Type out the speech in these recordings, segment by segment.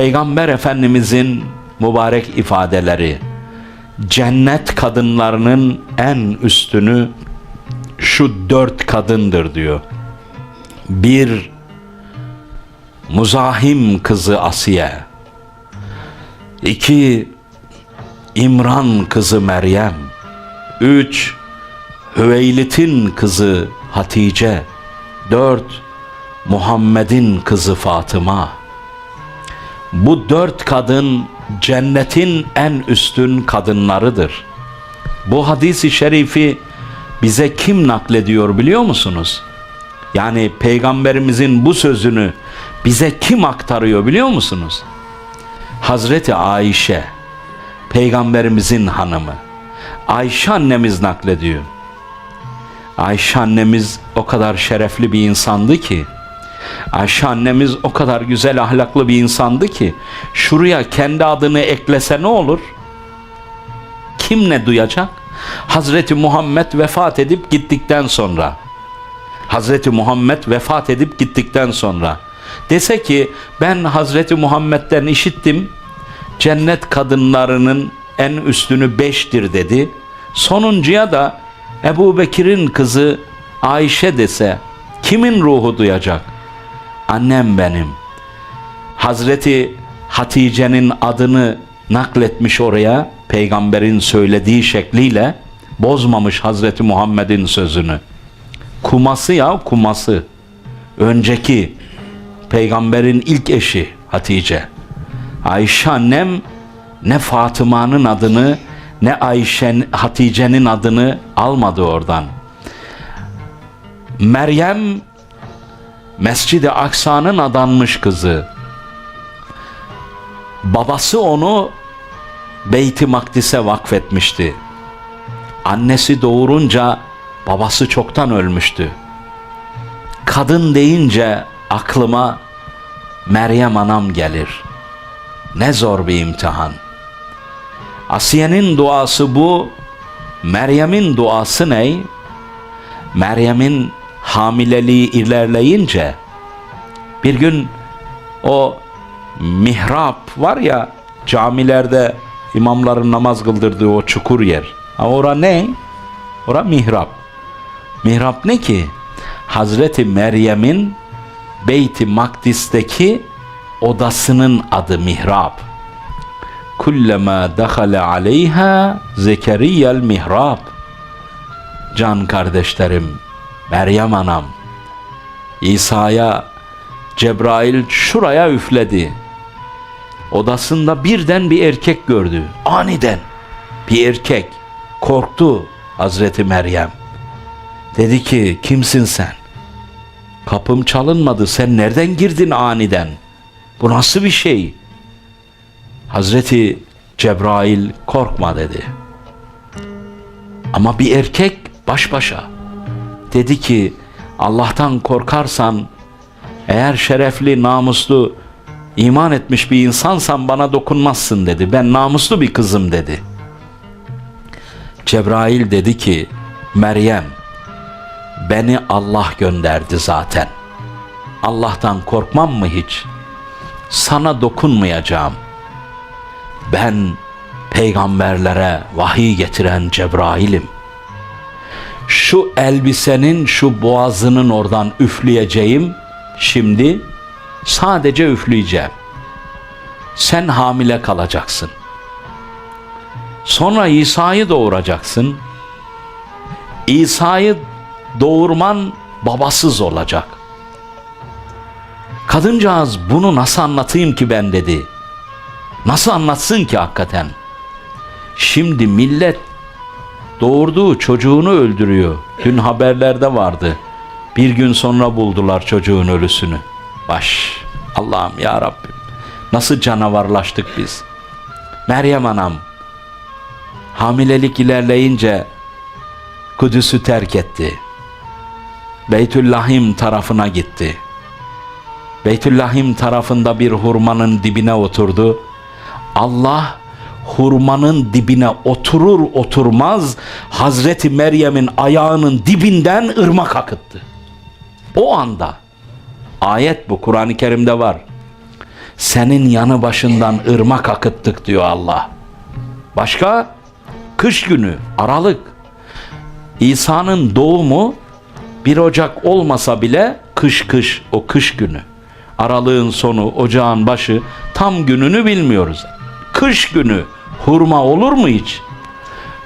Peygamber Efendimizin mübarek ifadeleri cennet kadınlarının en üstünü şu dört kadındır diyor. Bir Muzahim kızı Asiye. İki İmran kızı Meryem. Üç Hüveylit'in kızı Hatice. Dört Muhammed'in kızı Fatıma. Bu dört kadın cennetin en üstün kadınlarıdır. Bu hadisi şerifi bize kim naklediyor biliyor musunuz? Yani peygamberimizin bu sözünü bize kim aktarıyor biliyor musunuz? Hazreti Ayşe, peygamberimizin hanımı. Ayşe annemiz naklediyor. Ayşe annemiz o kadar şerefli bir insandı ki, Ayşe annemiz o kadar güzel ahlaklı bir insandı ki, şuraya kendi adını eklese ne olur? Kim ne duyacak? Hazreti Muhammed vefat edip gittikten sonra, Hazreti Muhammed vefat edip gittikten sonra, dese ki ben Hazreti Muhammed'den işittim, cennet kadınlarının en üstünü beştir dedi. Sonuncuya da Ebu Bekir'in kızı Ayşe dese kimin ruhu duyacak? Annem benim. Hazreti Hatice'nin adını nakletmiş oraya peygamberin söylediği şekliyle bozmamış Hazreti Muhammed'in sözünü. Kuması ya kuması. Önceki peygamberin ilk eşi Hatice. Ayşe annem ne Fatıma'nın adını ne Ayşe Hatice'nin adını almadı oradan. Meryem Mescid-i Aksa'nın adanmış kızı. Babası onu Beyt-i Makdis'e vakfetmişti. Annesi doğurunca babası çoktan ölmüştü. Kadın deyince aklıma Meryem anam gelir. Ne zor bir imtihan. Asiye'nin duası bu, Meryem'in duası ne? Meryem'in hamileliği ilerleyince bir gün o mihrap var ya camilerde imamların namaz kıldırdığı o çukur yer. Ha ora ne? Ora mihrap. Mihrap ne ki? Hazreti Meryem'in Beyt-i Makdis'teki odasının adı mihrap. Kullama dakhala aleyha Zekeriya'l mihrap. Can kardeşlerim, Meryem anam, İsa'ya Cebrail şuraya üfledi. Odasında birden bir erkek gördü. Aniden bir erkek. Korktu Hazreti Meryem. Dedi ki kimsin sen? Kapım çalınmadı. Sen nereden girdin aniden? Bu nasıl bir şey? Hazreti Cebrail korkma dedi. Ama bir erkek baş başa. Dedi ki Allah'tan korkarsan eğer şerefli, namuslu, iman etmiş bir insansan bana dokunmazsın dedi. Ben namuslu bir kızım dedi. Cebrail dedi ki Meryem beni Allah gönderdi zaten. Allah'tan korkmam mı hiç? Sana dokunmayacağım. Ben peygamberlere vahiy getiren Cebrail'im. Şu elbisenin şu boğazının oradan üfleyeceğim. Şimdi sadece üfleyeceğim. Sen hamile kalacaksın. Sonra İsa'yı doğuracaksın. İsa'yı doğurman babasız olacak. Kadıncağız bunu nasıl anlatayım ki ben dedi. Nasıl anlatsın ki hakikaten? Şimdi millet doğurduğu çocuğunu öldürüyor. Dün haberlerde vardı. Bir gün sonra buldular çocuğun ölüsünü. Baş. Allah'ım ya Rabbim. Nasıl canavarlaştık biz. Meryem anam hamilelik ilerleyince Kudüs'ü terk etti. Beytüllahim tarafına gitti. Beytüllahim tarafında bir hurmanın dibine oturdu. Allah hurmanın dibine oturur oturmaz Hazreti Meryem'in ayağının dibinden ırmak akıttı. O anda ayet bu Kur'an-ı Kerim'de var. senin yanı başından ırmak akıttık diyor Allah. Başka? Kış günü, Aralık. İsa'nın doğumu 1 Ocak olmasa bile kış kış o kış günü. Aralığın sonu, ocağın başı tam gününü bilmiyoruz. Kış günü hurma olur mu hiç?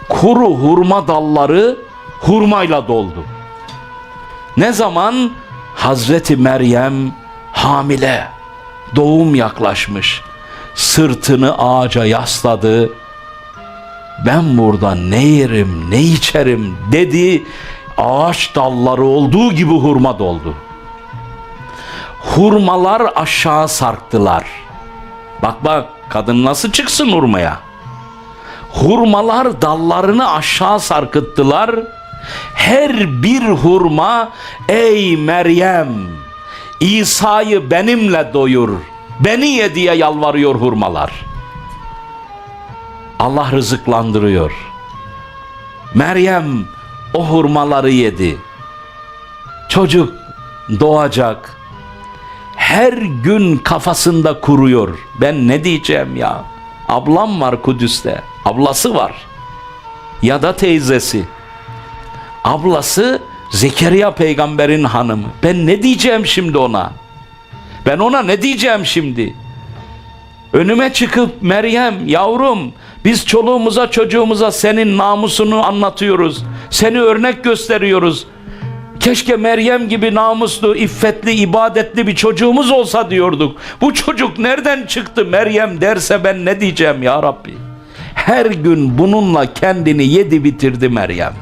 Kuru hurma dalları hurmayla doldu. Ne zaman Hazreti Meryem hamile, doğum yaklaşmış, sırtını ağaca yasladı. Ben burada ne yerim, ne içerim dedi. Ağaç dalları olduğu gibi hurma doldu. Hurmalar aşağı sarktılar. Bak bak kadın nasıl çıksın hurmaya? Hurmalar dallarını aşağı sarkıttılar. Her bir hurma ey Meryem İsa'yı benimle doyur. Beni ye diye yalvarıyor hurmalar. Allah rızıklandırıyor. Meryem o hurmaları yedi. Çocuk doğacak. Her gün kafasında kuruyor. Ben ne diyeceğim ya? Ablam var Kudüs'te. Ablası var. Ya da teyzesi. Ablası Zekeriya peygamberin hanımı. Ben ne diyeceğim şimdi ona? Ben ona ne diyeceğim şimdi? Önüme çıkıp Meryem yavrum biz çoluğumuza çocuğumuza senin namusunu anlatıyoruz. Seni örnek gösteriyoruz. Keşke Meryem gibi namuslu, iffetli, ibadetli bir çocuğumuz olsa diyorduk. Bu çocuk nereden çıktı Meryem derse ben ne diyeceğim ya Rabbi? Her gün bununla kendini yedi bitirdi Meryem.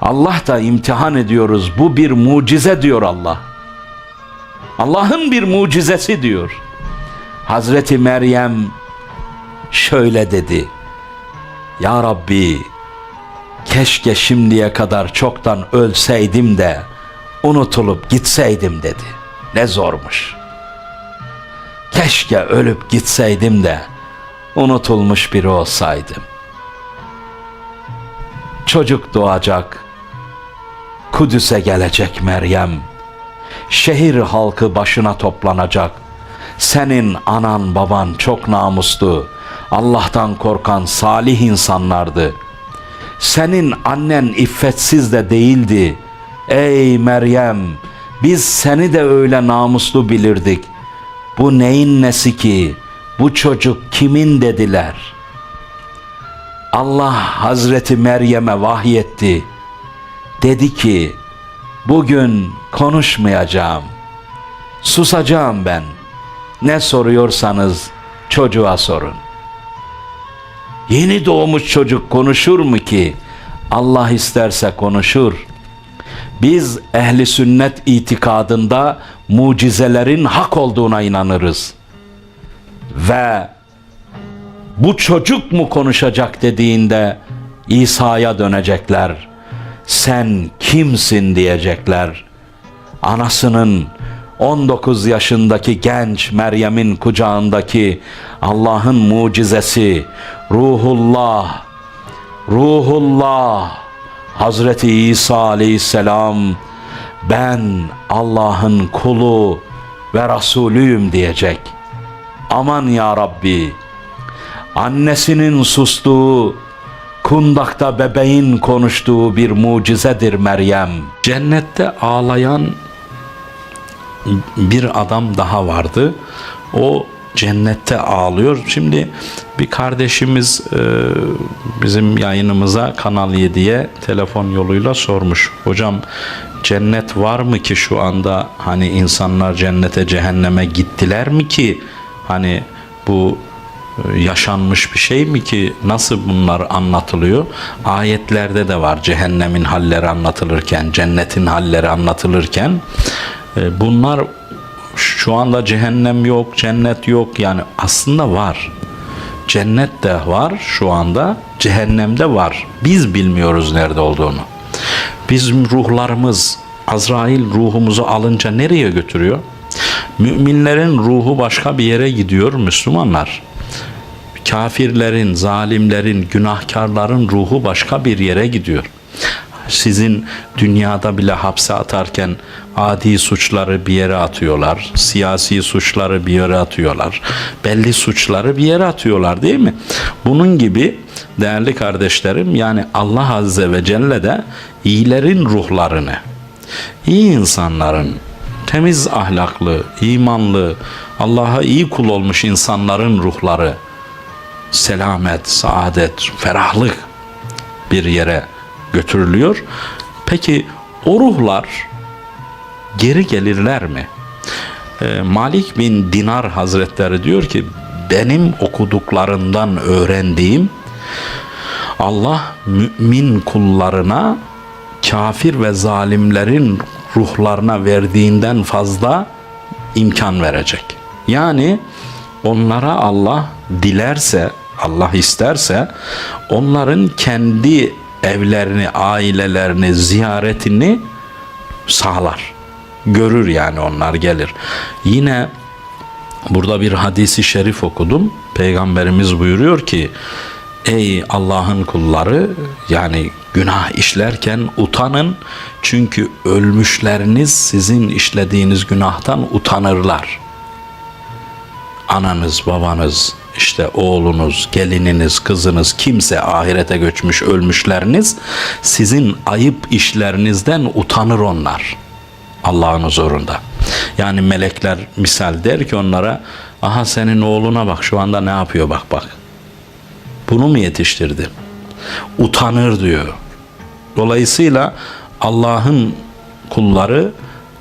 Allah da imtihan ediyoruz. Bu bir mucize diyor Allah. Allah'ın bir mucizesi diyor. Hazreti Meryem şöyle dedi. Ya Rabbi keşke şimdiye kadar çoktan ölseydim de unutulup gitseydim dedi. Ne zormuş. Keşke ölüp gitseydim de unutulmuş biri olsaydım. Çocuk doğacak. Kudüs'e gelecek Meryem. Şehir halkı başına toplanacak. Senin anan baban çok namuslu. Allah'tan korkan salih insanlardı. Senin annen iffetsiz de değildi. Ey Meryem, biz seni de öyle namuslu bilirdik. Bu neyin nesi ki? Bu çocuk kimin dediler. Allah Hazreti Meryem'e vahyetti. Dedi ki, bugün konuşmayacağım. Susacağım ben. Ne soruyorsanız çocuğa sorun. Yeni doğmuş çocuk konuşur mu ki? Allah isterse konuşur. Biz ehli sünnet itikadında mucizelerin hak olduğuna inanırız. Ve bu çocuk mu konuşacak dediğinde İsa'ya dönecekler. Sen kimsin diyecekler. Anasının 19 yaşındaki genç Meryem'in kucağındaki Allah'ın mucizesi Ruhullah Ruhullah Hazreti İsa aleyhisselam ben Allah'ın kulu ve Resulüyüm diyecek. Aman ya Rabbi annesinin sustuğu kundakta bebeğin konuştuğu bir mucizedir Meryem. Cennette ağlayan bir adam daha vardı. O cennette ağlıyor. Şimdi bir kardeşimiz e, bizim yayınımıza Kanal 7'ye telefon yoluyla sormuş. Hocam cennet var mı ki şu anda hani insanlar cennete cehenneme gittiler mi ki hani bu e, yaşanmış bir şey mi ki nasıl bunlar anlatılıyor? Ayetlerde de var cehennemin halleri anlatılırken, cennetin halleri anlatılırken e, bunlar şu anda cehennem yok, cennet yok yani aslında var. Cennet de var şu anda, cehennemde var. Biz bilmiyoruz nerede olduğunu. Bizim ruhlarımız Azrail ruhumuzu alınca nereye götürüyor? Müminlerin ruhu başka bir yere gidiyor Müslümanlar. Kafirlerin, zalimlerin, günahkarların ruhu başka bir yere gidiyor. Sizin dünyada bile hapse atarken adi suçları bir yere atıyorlar. Siyasi suçları bir yere atıyorlar. Belli suçları bir yere atıyorlar değil mi? Bunun gibi değerli kardeşlerim yani Allah Azze ve Celle de iyilerin ruhlarını, iyi insanların, temiz ahlaklı, imanlı, Allah'a iyi kul olmuş insanların ruhları selamet, saadet, ferahlık bir yere götürülüyor. Peki o ruhlar geri gelirler mi? Ee, Malik bin Dinar Hazretleri diyor ki benim okuduklarından öğrendiğim Allah mümin kullarına kafir ve zalimlerin ruhlarına verdiğinden fazla imkan verecek. Yani onlara Allah dilerse, Allah isterse onların kendi evlerini, ailelerini, ziyaretini sağlar. Görür yani onlar gelir. Yine burada bir hadisi şerif okudum. Peygamberimiz buyuruyor ki Ey Allah'ın kulları yani günah işlerken utanın çünkü ölmüşleriniz sizin işlediğiniz günahtan utanırlar. Ananız, babanız, işte oğlunuz, gelininiz, kızınız, kimse ahirete göçmüş ölmüşleriniz sizin ayıp işlerinizden utanır onlar. Allah'ın huzurunda. Yani melekler misal der ki onlara aha senin oğluna bak şu anda ne yapıyor bak bak. Bunu mu yetiştirdi? Utanır diyor. Dolayısıyla Allah'ın kulları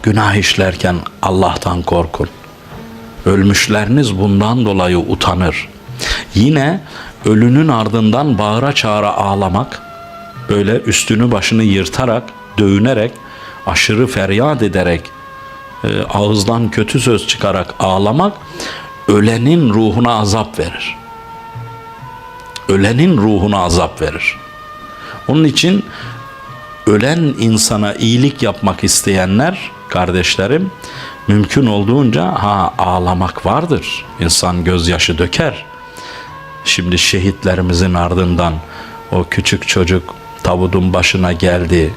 günah işlerken Allah'tan korkun. Ölmüşleriniz bundan dolayı utanır. Yine ölünün ardından bağıra çağıra ağlamak, böyle üstünü başını yırtarak, dövünerek, aşırı feryat ederek, e, ağızdan kötü söz çıkarak ağlamak, ölenin ruhuna azap verir. Ölenin ruhuna azap verir. Onun için ölen insana iyilik yapmak isteyenler kardeşlerim mümkün olduğunca ha ağlamak vardır. İnsan gözyaşı döker. Şimdi şehitlerimizin ardından o küçük çocuk tabutun başına geldi.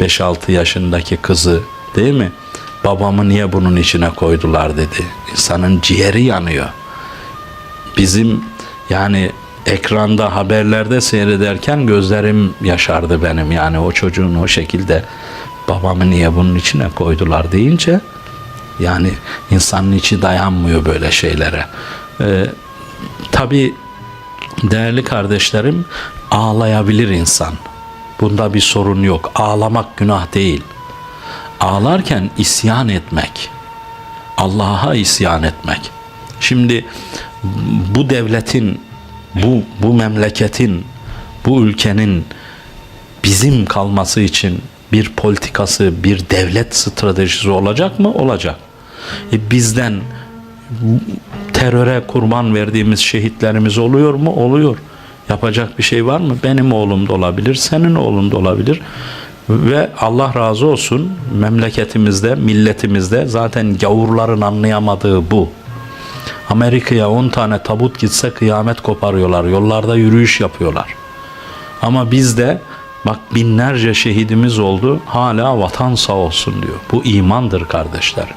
5-6 yaşındaki kızı değil mi? Babamı niye bunun içine koydular dedi. İnsanın ciğeri yanıyor. Bizim yani ekranda haberlerde seyrederken gözlerim yaşardı benim. Yani o çocuğun o şekilde babamı niye bunun içine koydular deyince yani insanın içi dayanmıyor böyle şeylere. Ee, Tabi değerli kardeşlerim ağlayabilir insan. Bunda bir sorun yok. Ağlamak günah değil. Ağlarken isyan etmek. Allah'a isyan etmek. Şimdi bu devletin, bu, bu memleketin, bu ülkenin bizim kalması için bir politikası, bir devlet stratejisi olacak mı? Olacak. E bizden teröre kurban verdiğimiz şehitlerimiz oluyor mu? Oluyor. Yapacak bir şey var mı? Benim oğlum da olabilir, senin oğlun da olabilir. Ve Allah razı olsun memleketimizde, milletimizde zaten gavurların anlayamadığı bu. Amerika'ya 10 tane tabut gitse kıyamet koparıyorlar. Yollarda yürüyüş yapıyorlar. Ama bizde bak binlerce şehidimiz oldu. Hala vatan sağ olsun diyor. Bu imandır kardeşler.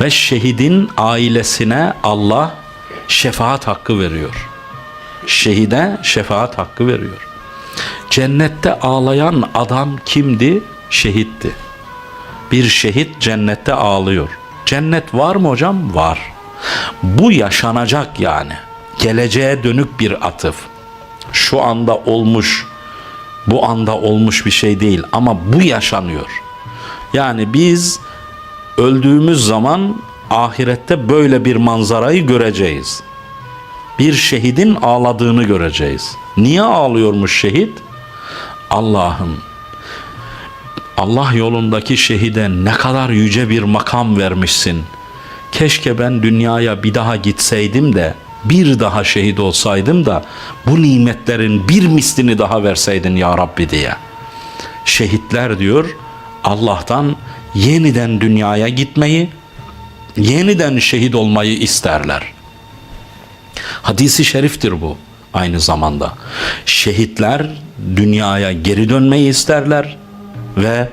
Ve şehidin ailesine Allah şefaat hakkı veriyor. Şehide şefaat hakkı veriyor. Cennette ağlayan adam kimdi? Şehitti. Bir şehit cennette ağlıyor. Cennet var mı hocam? Var. Bu yaşanacak yani. Geleceğe dönük bir atıf. Şu anda olmuş, bu anda olmuş bir şey değil ama bu yaşanıyor. Yani biz öldüğümüz zaman ahirette böyle bir manzarayı göreceğiz. Bir şehidin ağladığını göreceğiz. Niye ağlıyormuş şehit? Allah'ım Allah yolundaki şehide ne kadar yüce bir makam vermişsin. Keşke ben dünyaya bir daha gitseydim de bir daha şehit olsaydım da bu nimetlerin bir mislini daha verseydin ya Rabbi diye. Şehitler diyor Allah'tan yeniden dünyaya gitmeyi, yeniden şehit olmayı isterler. Hadisi şeriftir bu aynı zamanda. Şehitler dünyaya geri dönmeyi isterler ve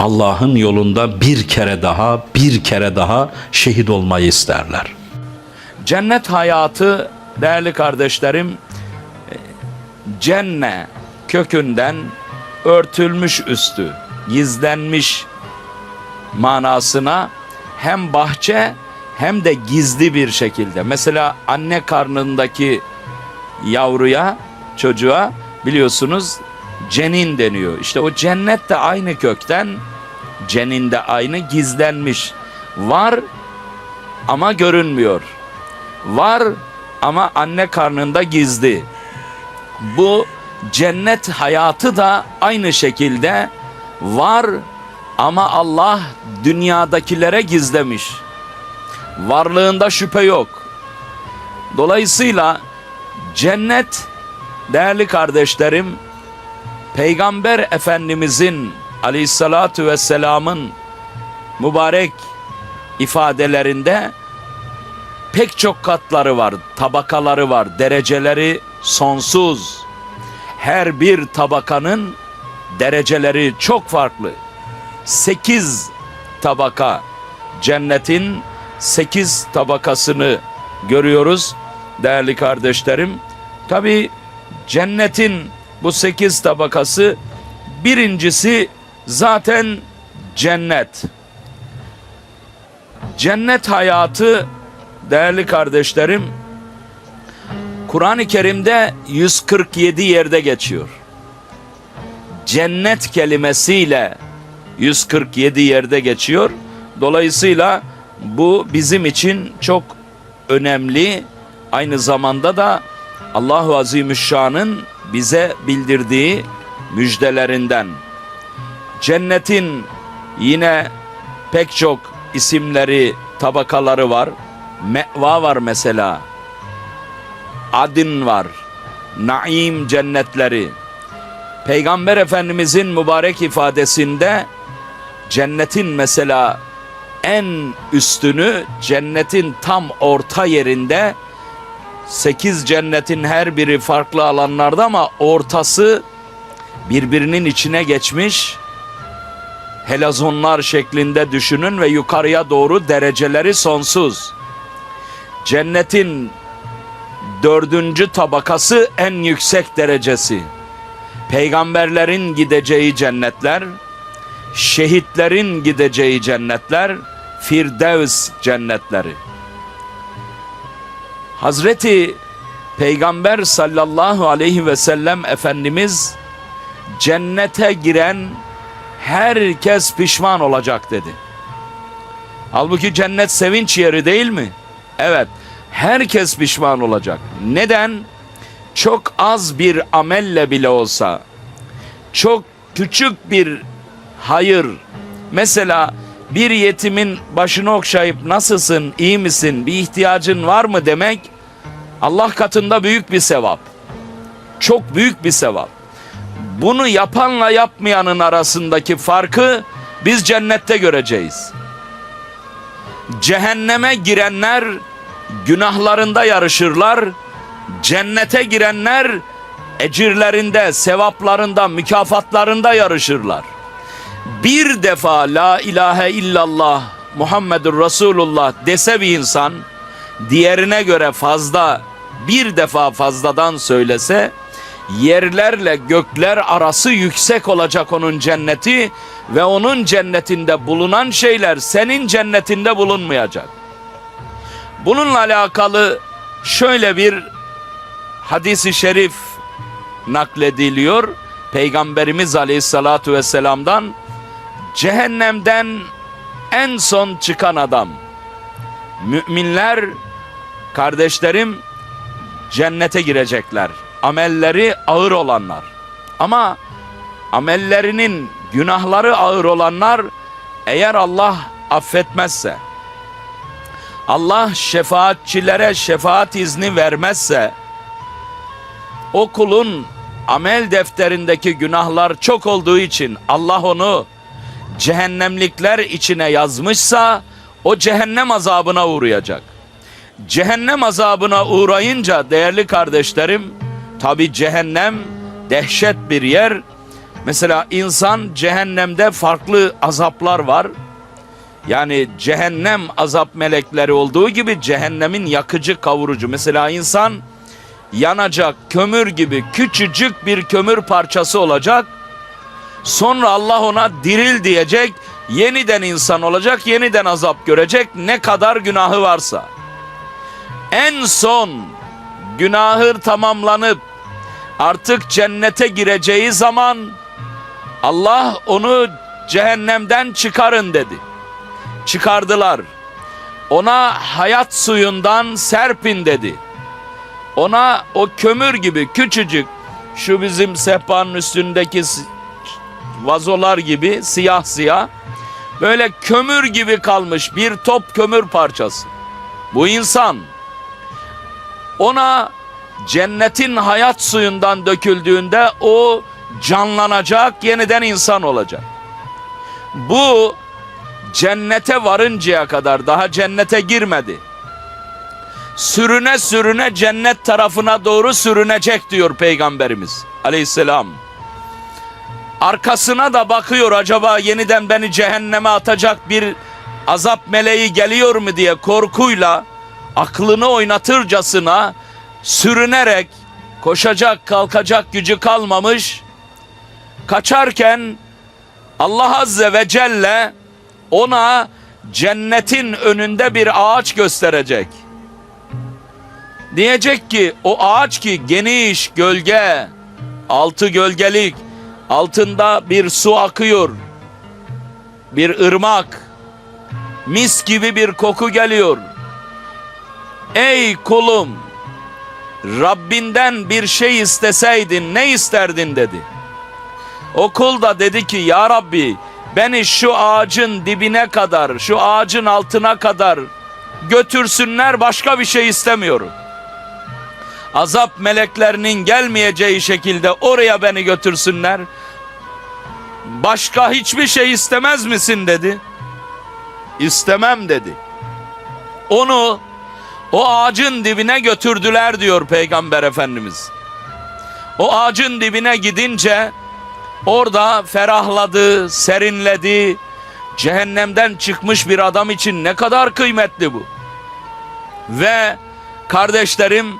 Allah'ın yolunda bir kere daha, bir kere daha şehit olmayı isterler. Cennet hayatı değerli kardeşlerim e, cenne kökünden örtülmüş üstü, gizlenmiş manasına hem bahçe hem de gizli bir şekilde. Mesela anne karnındaki yavruya, çocuğa biliyorsunuz cenin deniyor. İşte o cennet de aynı kökten, cenin de aynı gizlenmiş. Var ama görünmüyor. Var ama anne karnında gizli. Bu cennet hayatı da aynı şekilde var ama Allah dünyadakilere gizlemiş. Varlığında şüphe yok. Dolayısıyla cennet değerli kardeşlerim Peygamber Efendimizin aleyhissalatu vesselamın mübarek ifadelerinde pek çok katları var, tabakaları var, dereceleri sonsuz. Her bir tabakanın dereceleri çok farklı. Sekiz tabaka cennetin sekiz tabakasını görüyoruz değerli kardeşlerim. Tabi cennetin bu sekiz tabakası birincisi zaten cennet. Cennet hayatı değerli kardeşlerim Kur'an-ı Kerim'de 147 yerde geçiyor. Cennet kelimesiyle 147 yerde geçiyor. Dolayısıyla bu bizim için çok önemli. Aynı zamanda da Allahu Azimüşşan'ın bize bildirdiği müjdelerinden. Cennetin yine pek çok isimleri, tabakaları var. Meva var mesela. Adin var. Naim cennetleri. Peygamber Efendimizin mübarek ifadesinde cennetin mesela en üstünü cennetin tam orta yerinde sekiz cennetin her biri farklı alanlarda ama ortası birbirinin içine geçmiş helazonlar şeklinde düşünün ve yukarıya doğru dereceleri sonsuz. Cennetin dördüncü tabakası en yüksek derecesi. Peygamberlerin gideceği cennetler, şehitlerin gideceği cennetler, Firdevs cennetleri. Hazreti Peygamber sallallahu aleyhi ve sellem Efendimiz cennete giren herkes pişman olacak dedi. Halbuki cennet sevinç yeri değil mi? Evet, herkes pişman olacak. Neden? Çok az bir amelle bile olsa, çok küçük bir hayır, mesela bir yetimin başını okşayıp nasılsın, iyi misin, bir ihtiyacın var mı demek Allah katında büyük bir sevap. Çok büyük bir sevap. Bunu yapanla yapmayanın arasındaki farkı biz cennette göreceğiz. Cehenneme girenler günahlarında yarışırlar. Cennete girenler ecirlerinde, sevaplarında, mükafatlarında yarışırlar bir defa la ilahe illallah Muhammedur Resulullah dese bir insan diğerine göre fazla bir defa fazladan söylese yerlerle gökler arası yüksek olacak onun cenneti ve onun cennetinde bulunan şeyler senin cennetinde bulunmayacak. Bununla alakalı şöyle bir hadisi şerif naklediliyor. Peygamberimiz Aleyhissalatu vesselam'dan cehennemden en son çıkan adam. Müminler kardeşlerim cennete girecekler. Amelleri ağır olanlar. Ama amellerinin günahları ağır olanlar eğer Allah affetmezse Allah şefaatçilere şefaat izni vermezse o kulun amel defterindeki günahlar çok olduğu için Allah onu cehennemlikler içine yazmışsa o cehennem azabına uğrayacak. Cehennem azabına uğrayınca değerli kardeşlerim tabi cehennem dehşet bir yer. Mesela insan cehennemde farklı azaplar var. Yani cehennem azap melekleri olduğu gibi cehennemin yakıcı kavurucu. Mesela insan yanacak kömür gibi küçücük bir kömür parçası olacak. Sonra Allah ona diril diyecek. Yeniden insan olacak, yeniden azap görecek ne kadar günahı varsa. En son günahı tamamlanıp artık cennete gireceği zaman Allah onu cehennemden çıkarın dedi. Çıkardılar. Ona hayat suyundan serpin dedi. Ona o kömür gibi küçücük şu bizim sehpanın üstündeki vazolar gibi siyah siyah böyle kömür gibi kalmış bir top kömür parçası. Bu insan ona cennetin hayat suyundan döküldüğünde o canlanacak, yeniden insan olacak. Bu cennete varıncaya kadar daha cennete girmedi. Sürüne sürüne cennet tarafına doğru sürünecek diyor peygamberimiz aleyhisselam. Arkasına da bakıyor acaba yeniden beni cehenneme atacak bir azap meleği geliyor mu diye korkuyla aklını oynatırcasına sürünerek koşacak kalkacak gücü kalmamış kaçarken Allah Azze ve Celle ona cennetin önünde bir ağaç gösterecek. Diyecek ki o ağaç ki geniş gölge, altı gölgelik, altında bir su akıyor. Bir ırmak, mis gibi bir koku geliyor. Ey kulum, Rabbinden bir şey isteseydin ne isterdin dedi. O kul da dedi ki ya Rabbi beni şu ağacın dibine kadar, şu ağacın altına kadar götürsünler başka bir şey istemiyorum. Azap meleklerinin gelmeyeceği şekilde oraya beni götürsünler. Başka hiçbir şey istemez misin dedi. İstemem dedi. Onu o ağacın dibine götürdüler diyor Peygamber Efendimiz. O ağacın dibine gidince orada ferahladı, serinledi. Cehennemden çıkmış bir adam için ne kadar kıymetli bu. Ve kardeşlerim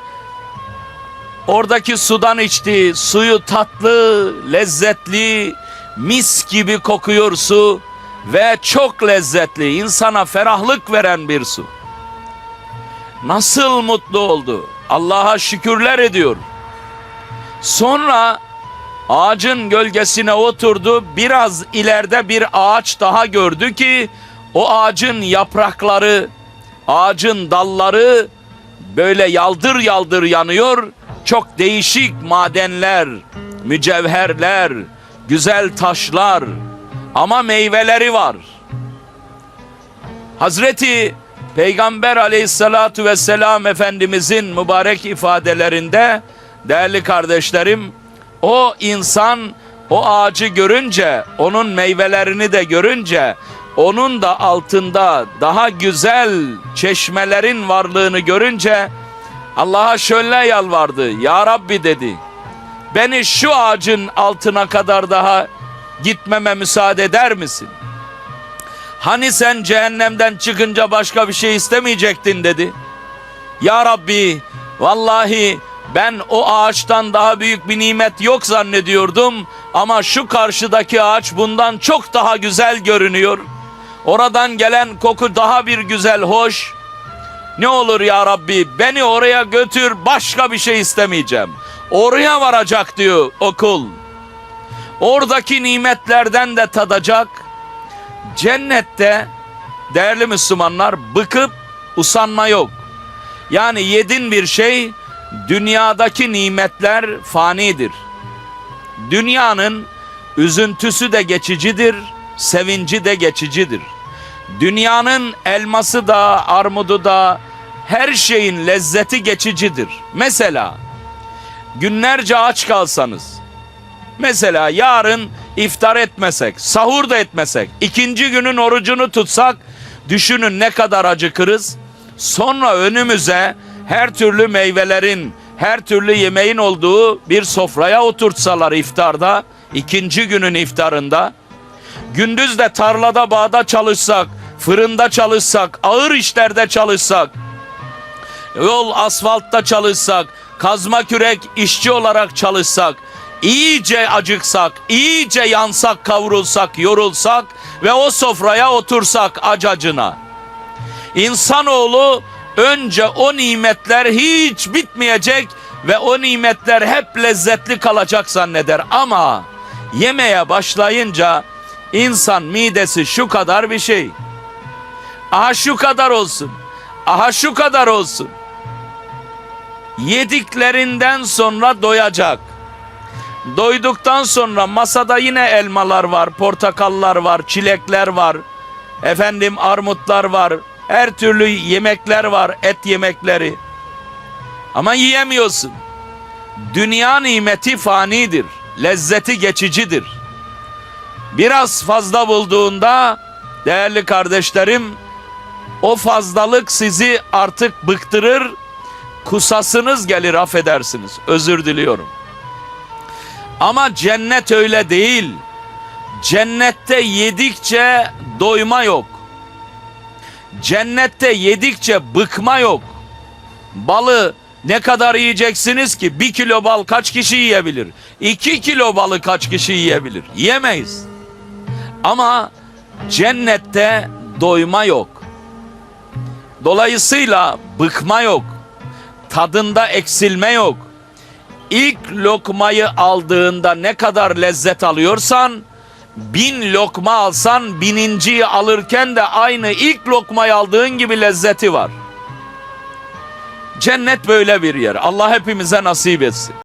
oradaki sudan içti. Suyu tatlı, lezzetli, mis gibi kokuyor su ve çok lezzetli, insana ferahlık veren bir su. Nasıl mutlu oldu. Allah'a şükürler ediyor. Sonra ağacın gölgesine oturdu. Biraz ileride bir ağaç daha gördü ki o ağacın yaprakları, ağacın dalları böyle yaldır yaldır yanıyor. Çok değişik madenler, mücevherler, güzel taşlar ama meyveleri var. Hazreti Peygamber aleyhissalatu vesselam Efendimizin mübarek ifadelerinde değerli kardeşlerim o insan o ağacı görünce onun meyvelerini de görünce onun da altında daha güzel çeşmelerin varlığını görünce Allah'a şöyle yalvardı. Ya Rabbi dedi. Beni şu ağacın altına kadar daha gitmeme müsaade eder misin? Hani sen cehennemden çıkınca başka bir şey istemeyecektin dedi. Ya Rabbi vallahi ben o ağaçtan daha büyük bir nimet yok zannediyordum ama şu karşıdaki ağaç bundan çok daha güzel görünüyor. Oradan gelen koku daha bir güzel hoş. Ne olur ya Rabbi beni oraya götür başka bir şey istemeyeceğim. Oraya varacak diyor okul. Oradaki nimetlerden de tadacak. Cennette değerli Müslümanlar bıkıp usanma yok. Yani yedin bir şey dünyadaki nimetler fanidir. Dünyanın üzüntüsü de geçicidir, sevinci de geçicidir. Dünyanın elması da, armudu da her şeyin lezzeti geçicidir. Mesela günlerce aç kalsanız, mesela yarın iftar etmesek, sahur da etmesek, ikinci günün orucunu tutsak düşünün ne kadar acıkırız. Sonra önümüze her türlü meyvelerin, her türlü yemeğin olduğu bir sofraya oturtsalar iftarda ikinci günün iftarında gündüz de tarlada bağda çalışsak, fırında çalışsak, ağır işlerde çalışsak, yol asfaltta çalışsak, kazma kürek işçi olarak çalışsak, iyice acıksak, iyice yansak, kavrulsak, yorulsak ve o sofraya otursak acacına. İnsanoğlu önce o nimetler hiç bitmeyecek ve o nimetler hep lezzetli kalacak zanneder ama yemeye başlayınca insan midesi şu kadar bir şey. Aha şu kadar olsun. Aha şu kadar olsun. Yediklerinden sonra doyacak. Doyduktan sonra masada yine elmalar var, portakallar var, çilekler var. Efendim armutlar var. Her türlü yemekler var, et yemekleri. Ama yiyemiyorsun. Dünya nimeti fanidir. Lezzeti geçicidir. Biraz fazla bulduğunda değerli kardeşlerim o fazlalık sizi artık bıktırır. Kusasınız gelir affedersiniz. Özür diliyorum. Ama cennet öyle değil. Cennette yedikçe doyma yok. Cennette yedikçe bıkma yok. Balı ne kadar yiyeceksiniz ki? Bir kilo bal kaç kişi yiyebilir? İki kilo balı kaç kişi yiyebilir? Yiyemeyiz. Ama cennette doyma yok. Dolayısıyla bıkma yok. Tadında eksilme yok. İlk lokmayı aldığında ne kadar lezzet alıyorsan bin lokma alsan bininciyi alırken de aynı ilk lokmayı aldığın gibi lezzeti var. Cennet böyle bir yer. Allah hepimize nasip etsin.